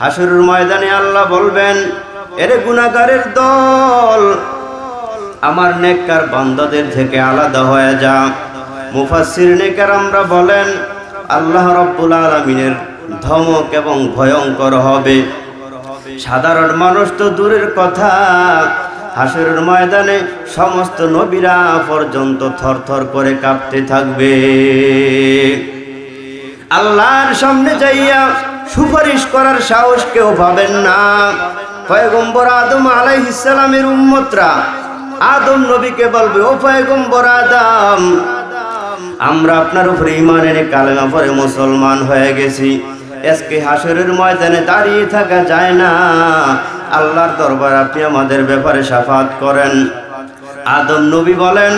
হাসুরের ময়দানে আল্লাহ বলবেন, এরে গুনাগারের দল, আমার নেককার বান্দাদের থেকে আলাদা হয়ে যা। মুফাসসির নেকার আমরা বলেন, আল্লাহ রব্বুল আলমিনের ধমক এবং ভয়ঙ্কর হবে। সাধারণ মানুষ তো দূরের কথা, হাসরের ময়দানে সমস্ত নবীরা পর্যন্ত থরথর করে কাঁপতে থাকবে। আল্লাহর সামনে যাইয়া সুপারিশ করার সাহস কেউ পাবেন না। পয়গম্বর আদম আলাইহিসসালামের উম্মতরা আদম নবীকে বলবে, ও পয়গম্বর আদম, আমরা আপনার উপরে ইমান এনে কালেমা পরে মুসলমান হয়ে গেছি। আজকে হাসরের ময়দানে দাঁড়িয়ে থাকা যায় না। আল্লাহর দরবার আপনি আমাদের ব্যাপারে সাফাত করেন। আদম নবী বলেন,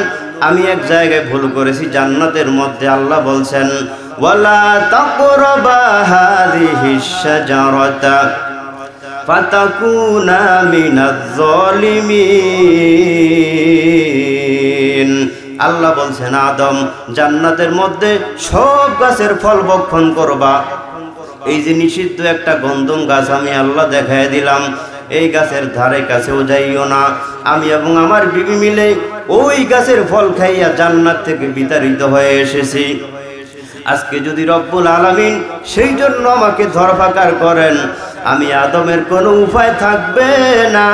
আমি এক জায়গায় ভুল করেছি, জান্নাতের মধ্যে আল্লাহ বলছেন ওয়ালা তাকরাবা হাযিহিশ শাজারাতা ফাতাকুনা মিনাজ জালিমিন আল্লাহ বলছেন, আদম, জান্নাতের মধ্যে সব গাছের ফল ভক্ষণ করবা। এই যে নিষিদ্ধ একটা গন্ধম গাছ আমি আল্লাহ দেখাই দিলাম, এই গাছের ধারে কাছেও যাইও না। আমি এবং আমার বিবি মিলে ওই গাছের ফল খাইয়া জান্নাত থেকে বিতাড়িত হয়ে এসেছি। আজকে যদি রব্বুল আলামিন সেই জন্য আমাকে ধরফাকার করেন, আমি আদমের কোনো উপায় থাকবে না।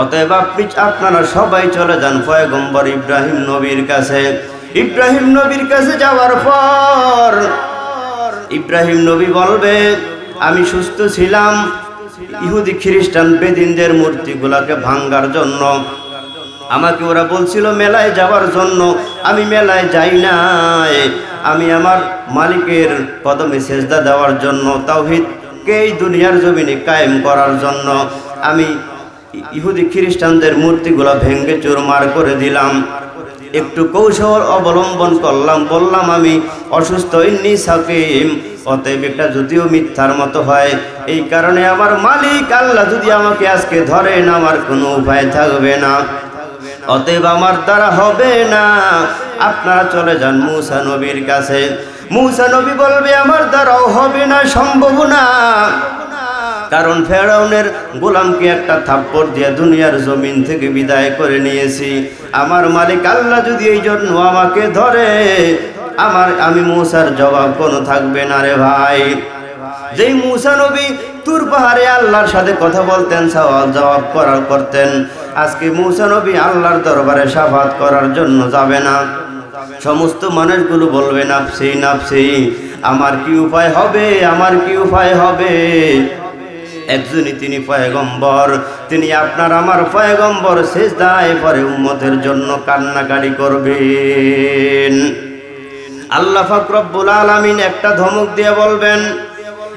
অতএব আপনি, আপনারা সবাই চলে যান পয়গম্বর ইব্রাহিম নবীর কাছে। ইব্রাহিম নবীর কাছে যাওয়ার পর ইব্রাহিম নবী বলবে, আমি সুস্থ ছিলাম। ইহুদি খ্রিস্টান বেদিনদের মূর্তিগুলাকে ভাঙ্গার জন্য আমাকে ওরা বলছিল, মেলায় যাওয়ার জন্য আমি মেলায় যাই নাই। আমি আমার মালিকের কদমে সেজদা দেওয়ার জন্য, তাওহিদকে এই দুনিয়ার জমিনে কায়েম করার জন্য আমি ইহুদি খ্রিস্টানদের মূর্তিগুলো ভেঙ্গে চুরমার করে দিলাম। একটু কৌশল অবলম্বন করলাম, বললাম, আমি অসুস্থ, ইন্নি সাকিম। অতএব এটা যদিও মিথ্যার মতো হয়, এই কারণে আমার মালিক আল্লাহ যদি আমাকে আজকে ধরেন, আমার কোনো উপায় থাকবে না। অতএব আমার দ্বারা হবে না। আপনারা চলে যান মুসা নবীর কাছে। মুসা নবী বলবে, আমার দ্বারাও হবে না, সম্ভব না। কারণ ফেরাউনের গোলামকে একটা থাপ্পড় দিয়ে দুনিয়ার জমিন থেকে বিদায় করে নিয়েছি। আমার মালিক আল্লাহ যদি এই জন্য আমাকে ধরে, আমার, আমি মূসার জবাব কোনো থাকবে না রে ভাই। যেই মুসা নবী তুর পাহাড়ে আল্লাহর সাথে কথা বলতেন, সওয়াল জবাব করার করতেন। আজকে মুসা নবী আল্লাহর দরবারে সাফাত করার জন্য যাবে না। সমস্ত মানুষগুলো বলবে, নাফসি নাফসি, আমার কি উপায় হবে? আমার কি উপায় হবে? একজনই তিনি পয়গম্বর, তিনি আপনার আমার পয়গম্বর শেষ দায় পরে উম্মতের জন্য কান্নাকারি করবেন। আল্লাহ ফাকরব্বুল আলামিন একটা ধমক দিয়ে বলবেন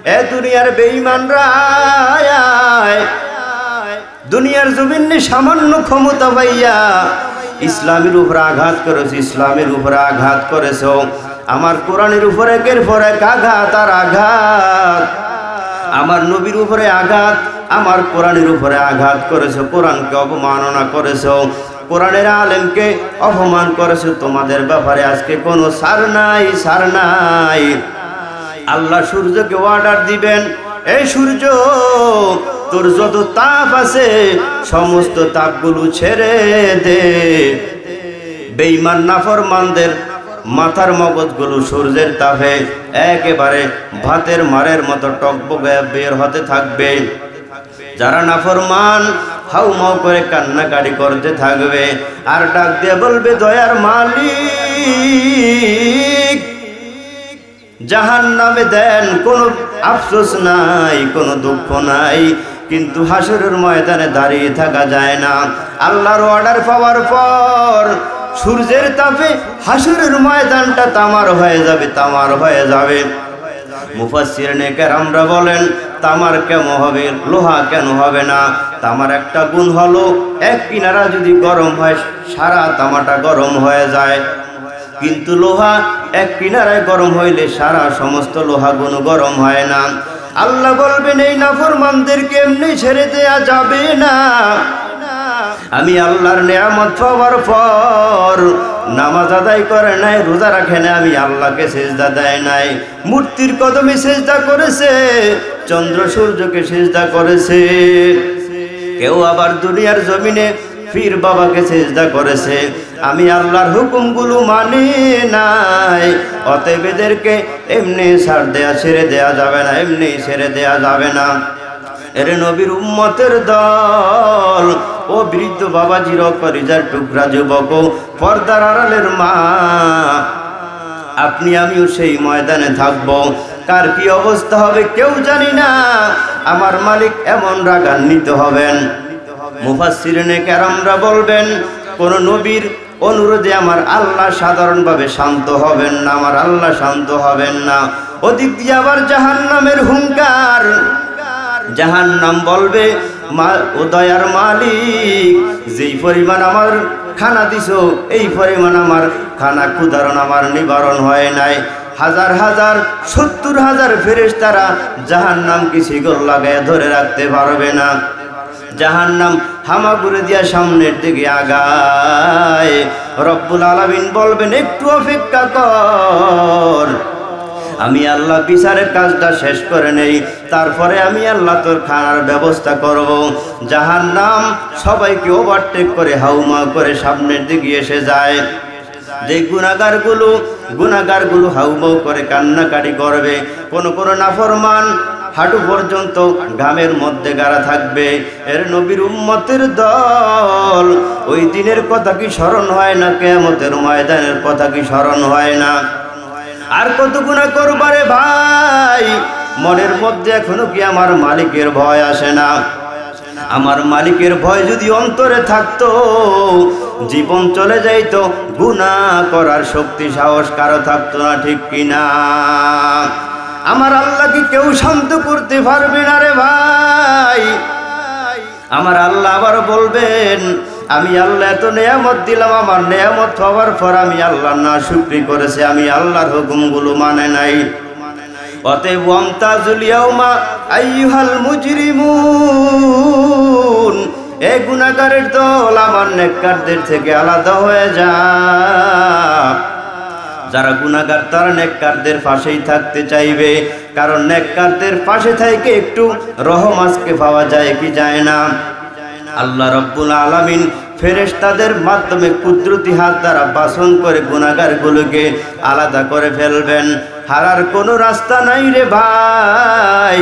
এ দুনিয়ার বেঈমানরা। দুনিয়ার জমিনে সামান্য ক্ষমতা পাইয়া ইসলামের উপরে আঘাত করেছে, ইসলামের উপরে আঘাত করেছ। আমার কোরআনের উপরে একের পর এক আঘাত আর আঘাত। আমার নবীর উপরে আঘাত, আমার কোরআনের উপরে আঘাত করেছ। কোরআনকে অপমাননা করেছ। কোরআনের আলেমকে অপমান করেছ। তোমাদের ব্যাপারে আজকে কোনো সার নাই সার নাই। আল্লাহ সূর্যকে অর্ডার দিবেন। এই সূর্য, তোর যত তাপ আছে, সমস্ত তাপগুলো ছেড়ে দে। বেঈমান, নাফরমানদের মাথার মগজগুলো সূর্যের তাপে একেবারে ভাতের মারের মতো টকবগে বের হতে থাকবে। যারা নাফরমান হাউ মাউ করে কান্নাকাটি করতে থাকবে। আর ডাক দিয়ে বলবে, দয়ার মালিক জাহান নামে দেন কোনো আফসোস নাই, কোনো দুঃখ নাই। কিন্তু হাসরের ময়দানে দাঁড়িয়ে থাকা যায় না। আল্লাহর অর্ডার পাওয়ার পর সূর্যের তাপে হাসরের ময়দানটা তামার হয়ে যাবে, তামার হয়ে যাবে। আমরা বলেন, তামার কেমন হবে, লোহা কেন হবে না? তামার একটা গুণ হলো, এক কিনারা যদি গরম হয়, সারা তামাটা গরম হয়ে যায়। কিন্তু লোহা এক কিনারায় গরম হইলে সারা সমস্ত লোহা গুণ গরম হয় না। আল্লাহ বলবেন, এই নাফরমানদেরকে এমনি ছেড়ে দেয়া যাবে না। আমি আল্লাহর নেয়ামত পাওয়ার পর নামাজ আদায় করে নাই, রোজা রাখে না আমি আল্লাহকে সেজদা দেয় নাই। মূর্তির কদমে সেজদা করেছে, চন্দ্র সূর্যকে সেজদা করেছে। কেউ আবার দুনিয়ার জমিনে পীর বাবাকে চেষ্টা করেছে। আমি আল্লাহর হুকুমগুলো মানি নাই। অতএব এদেরকে এমনি ছাড় দেয়া, ছেড়ে দেয়া যাবে না, এমনি ছেড়ে দেয়া যাবে না। এর নবীর উম্মতের দল ও বৃদ্ধ বাবা বাবাজির করিজার টুকরা যুবক পর্দার আড়ালের মা, আপনি, আমিও সেই ময়দানে থাকব। কার কি অবস্থা হবে কেউ জানি না। আমার মালিক এমন রাগান্বিত হবেন। মুফাসসিরিনে কেরামরা বলবেন, কোন নবীর অনুরোধে আমার আল্লাহ সাধারণভাবে শান্ত হবেন না, আমার আল্লাহ শান্ত হবেন না। ওদিক দিয়ে আবার জাহান্নামের হুঙ্কার। জাহান নাম বলবে, মা, ও দয়ার মালিক, যেই পরিমাণ আমার খানা দিছো, এই পরিমাণ আমার খানা ক্ষুধারণ আমার নিবারণ হয় নাই। হাজার হাজার, সত্তর হাজার ফেরেস তারা জাহান নামকে শিকল লাগায় ধরে রাখতে পারবে না। জাহান নাম হামাগুড়ে দিয়া সামনের দিকে আগায়। রব্বুল আলামিন বলবেন, একটু অপেক্ষা কর। আমি আল্লাহ বিচারের কাজটা শেষ করে নেই। তারপরে আমি আল্লাহ তোর খানার ব্যবস্থা করব। যাহার নাম সবাইকে ওভারটেক করে, হাউমা করে সামনের দিকে এসে যায়। যে গুণাগারগুলো গুণাগারগুলো হাউমাউ করে কান্নাকাটি করবে। কোন কোন নাফরমান হাঁটু পর্যন্ত ঘামের মধ্যে গাড়া থাকবে। এর নবীর উম্মতের দল। ওই দিনের কথা কি স্মরণ হয় না? কেমতের ময়দানের কথা কি স্মরণ হয় না? আর কত গুণা করবারে ভাই? মনের মধ্যে এখনও কি আমার মালিকের ভয় আসে না? আমার মালিকের ভয় যদি অন্তরে থাকতো, জীবন চলে যাইতো গুণা করার শক্তি, সাহস কারও থাকতো না, ঠিক কিনা? আমার আল্লাহ কি কেউ শান্ত করতে পারবে না রে ভাই। আমার আল্লাহ আবার বলবেন, আমি আল্লাহ এত নেয়ামত দিলাম, আমার নেয়ামত হওয়ার পর আমি আল্লাহ না শুক্রি করেছে, আমি আল্লাহর হুকুমগুলো মানে নাই। অতএব ওয়ামতাজুল ইয়াউমা আইয়ুহাল মুজরিমুন, এ গুনাহগারের দল আমার নেককারদের থেকে আলাদা হয়ে যা। যারা গুনাহগার, তারা নেককারদের পাশেই থাকতে চাইবে। কারণ নেককারদের পাশে থেকে একটু রহম আজকে পাওয়া যায় কি যায় না। আল্লাহ রব্বুল আলমিন আলামিন ফেরেশতাদের মাধ্যমে কুদরতি হাত দ্বারা বাসন করে গুনাহগারগুলোকে আলাদা করে ফেলবেন। হারার কোনো রাস্তা নাই রে ভাই।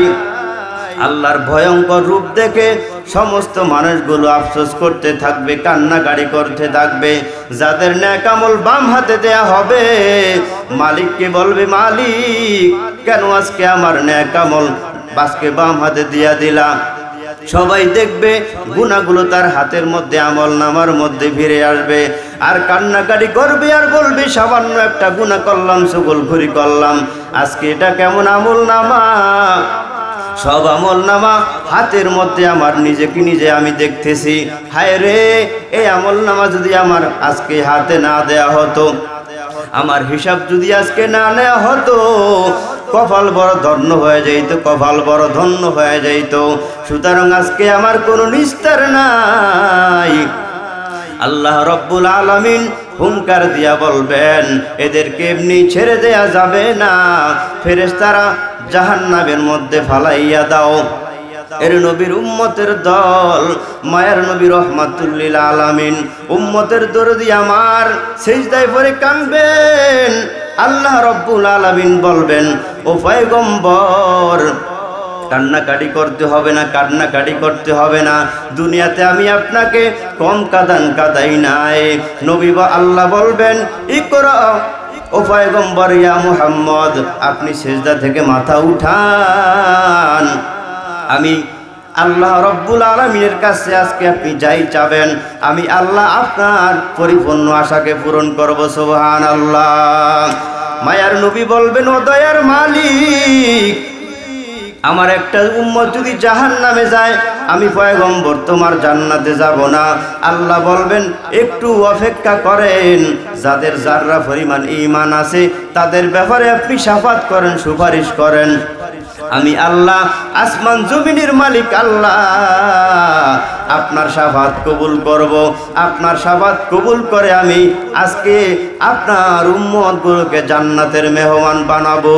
আল্লাহর ভয়ঙ্কর রূপ দেখে সমস্ত মানুষগুলো আফসোস করতে থাকবে, কান্নাকাড়ি করতে থাকবে, যাদের ন্যাকামল বাম হাতে দেয়া হবে। মালিককে বলবে, মালিক, কেন আজকে আমার ন্যাকামল বাসকে বাম হাতে দিয়া দিলাম? সবাই দেখবে গুণাগুলো তার হাতের মধ্যে, আমল নামার মধ্যে ফিরে আসবে। আর কান্নাকাটি করবে আর বলবে, সামান্য একটা গুণা করলাম সকল ঘুরি করলাম। আজকে এটা কেমন আমল নামা? সব আমল নামা হাতের মধ্যে আমার নিজেকে নিজে আমি দেখতেছি। হায় রে, এই আমল নামা যদি আমার আজকে হাতে না দেয়া হতো, আমার হিসাব যদি আজকে না নেওয়া হতো, কপাল বড় ধন্য হয়ে যাইতো, কপাল বড় ধন্য হয়ে যাইতো। সুতরাং আজকে আমার কোনো নিস্তার নাই। আল্লাহ রব্বুল আলামিন হুঙ্কার দিয়া বলবেন, এদেরকে এমনি ছেড়ে দেয়া যাবে না। ফেরেশতারা জাহান্নামের মধ্যে ফালাইয়া দাও। এর নবীর উম্মতের দল, মায়ের নবী রহমাতুল্লিল আলামিন। উম্মতের দরদি আমার, সেজদায় পরে কানবেন। আল্লাহ রব্বুল আলামিন বলবেন, ও পয়গম্বর, কান্নাকাটি করতে হবে না, কান্নাকাটি করতে হবে না। দুনিয়াতে আমি আপনাকে কম কাদান কাদাই নাই। নবী বা আল্লাহ বলবেন, ইকরা, ও পয়গম্বর ইয়া মুহাম্মদ, আপনি সেজদা থেকে মাথা উঠান। আমি আল্লাহ রব্বুল আলমীর কাছে আজকে আপনি যাই চাবেন আমি আল্লাহ আপনার পরিপূর্ণ আশাকে পূরণ করব সোহান আল্লাহ মায়ার নবী বলবেন, ও দয়ার মালিক, আমার একটা উম্মত যদি জাহান নামে যায়, আমি পয়গম্বর, তোমার জান্নাতে যাব না। আল্লাহ বলবেন, একটু অপেক্ষা করেন, যাদের যাররা পরিমাণ ইমান আছে, তাদের ব্যাপারে আপনি সাফাত করেন, সুপারিশ করেন। আমি আল্লাহ, আসমান জমিনের মালিক আল্লাহ। আপনার সাফাত কবুল করব, আপনার সাফাত কবুল করে আমি আজকে আপনার উম্মতগুলোকে জান্নাতের মেহমান বানাবো।